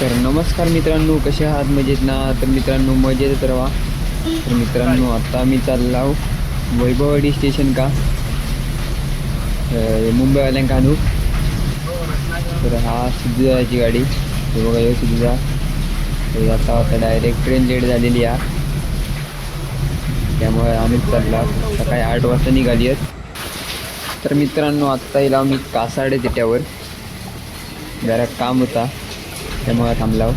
तर नमस्कार मित्रांनो कसे आहात? मजेत ना? तर मित्रांनो मजेत राहा तर मित्रांनो आता मी चाललो वैभववाडी स्टेशन का? मुंबईवाल्यांका आणू तर हा सिद्धुजाची गाडी. हे बघा येऊ सिद्धुजा तर आता आता डायरेक्ट ट्रेन लेट झालेली आहे. त्यामुळे आम्ही चालला सकाळी आठ वाजता निघाली आहेत. तर मित्रांनो आत्ता येईल आम्ही कासाडे तिट्यावर जरा काम होता. त्यामुळे थांबलाव हो.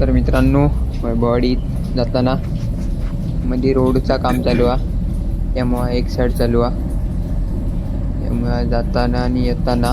तर मित्रांनो बॉडी जाताना मध्ये रोडचा काम चालू आहे. त्यामुळे एक साईड चालू आहे. त्यामुळे जाताना आणि येताना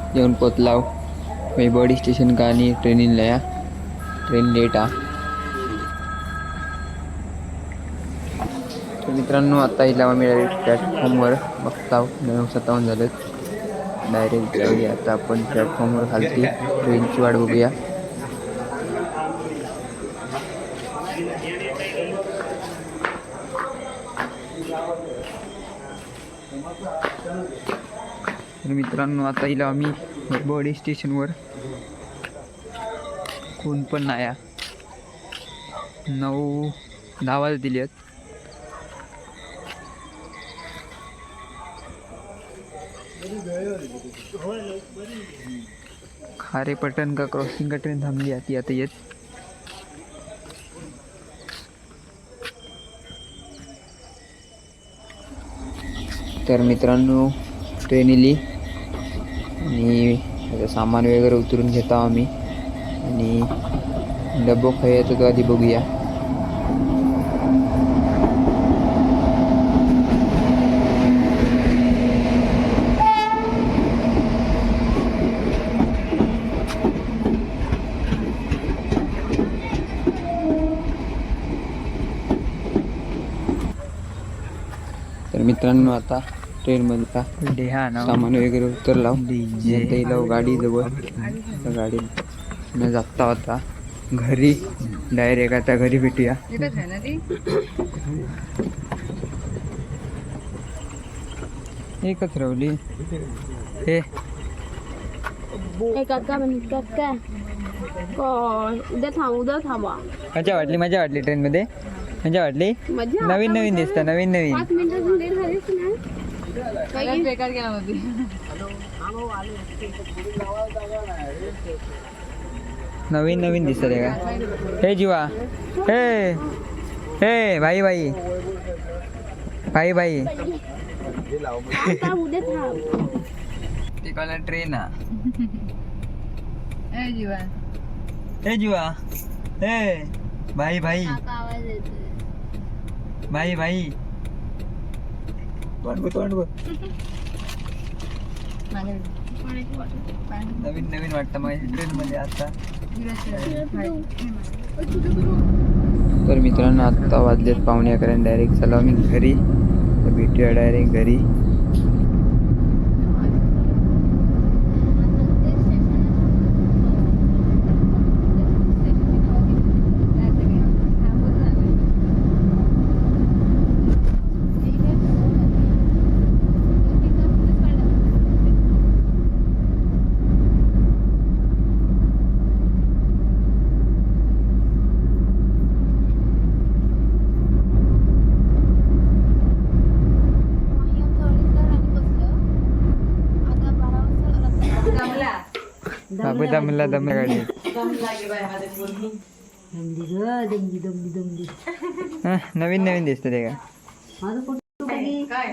येऊन पोचलाव वैभवडी स्टेशन का आणि ट्रेनिंगला या. ट्रेन लेट आ. तर मित्रांनो आता येईल आम्ही डायरेक्ट प्लॅटफॉर्मवर बघताव. नऊ सत्तावन्न झालं डायरेक्ट जाऊया. आता आपण प्लॅटफॉर्मवर खालती ट्रेनची वाट बघूया. तर मित्रांनो. आता येईल आम्ही बॉडी स्टेशनवर कोण पण नाही नऊ दहा वाजता दिली आहेत. खारे पटन का क्रॉसिंग का ट्रेन थांबली आहे ती आता येत. तर मित्रांनो ट्रेन इली. आणि त्याचं सामान वगैरे उतरून घेतो आम्ही आणि डब्बो खाय येतो तो आधी बघूया तर मित्रांनो आता ट्रेनमध्ये का? सामान वगैरे उतरला येईल गाडी जवळ. गाडी न जाता होता घरी. डायरेक्ट आता घरी भेटूया. एकच रावली हे. उद्या थांब उद्या थांबा. मजा वाटली मजा वाटली ट्रेनमध्ये मजा वाटली. नवीन नवीन दिसतं नवीन नवीन. बेकार होती नवीन नवीन दिसत आहे का हे जीवा। हे हे भाई भाई। भाई भाई। तिकडला ट्रेन हा। ए जीवा। हे जीवा। हे भाई भाई। भाई भाई। तोंड तोंड. नवीन नवीन वाटतं. मग ट्रेन मध्ये आता. तर मित्रांनो आत्ता वाजलेत पावणे अकरा डायरेक्ट चला मी घरी. भेटूया डायरेक्ट घरी. बाबू दमला दमला गाडी हा, नवीन नवीन दिसतं ते का काय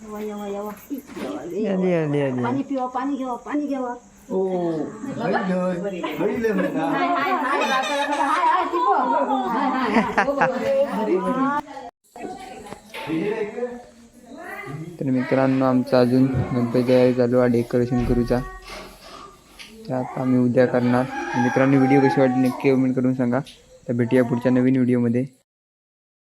येवा येवा येवा आली आली आली पाणी पिवा पाणी घ्यावा पाणी घ्यावा ओ तर मित्रांनो आमचा अजून गणपती तयारी चालू आहे डेकोरेशन करूचा. त्यात आम्ही उद्या करणार. मित्रांनो व्हिडिओ कशी वाटली नक्की कमेंट करून सांगा. तर भेटूया पुढच्या नवीन व्हिडिओमध्ये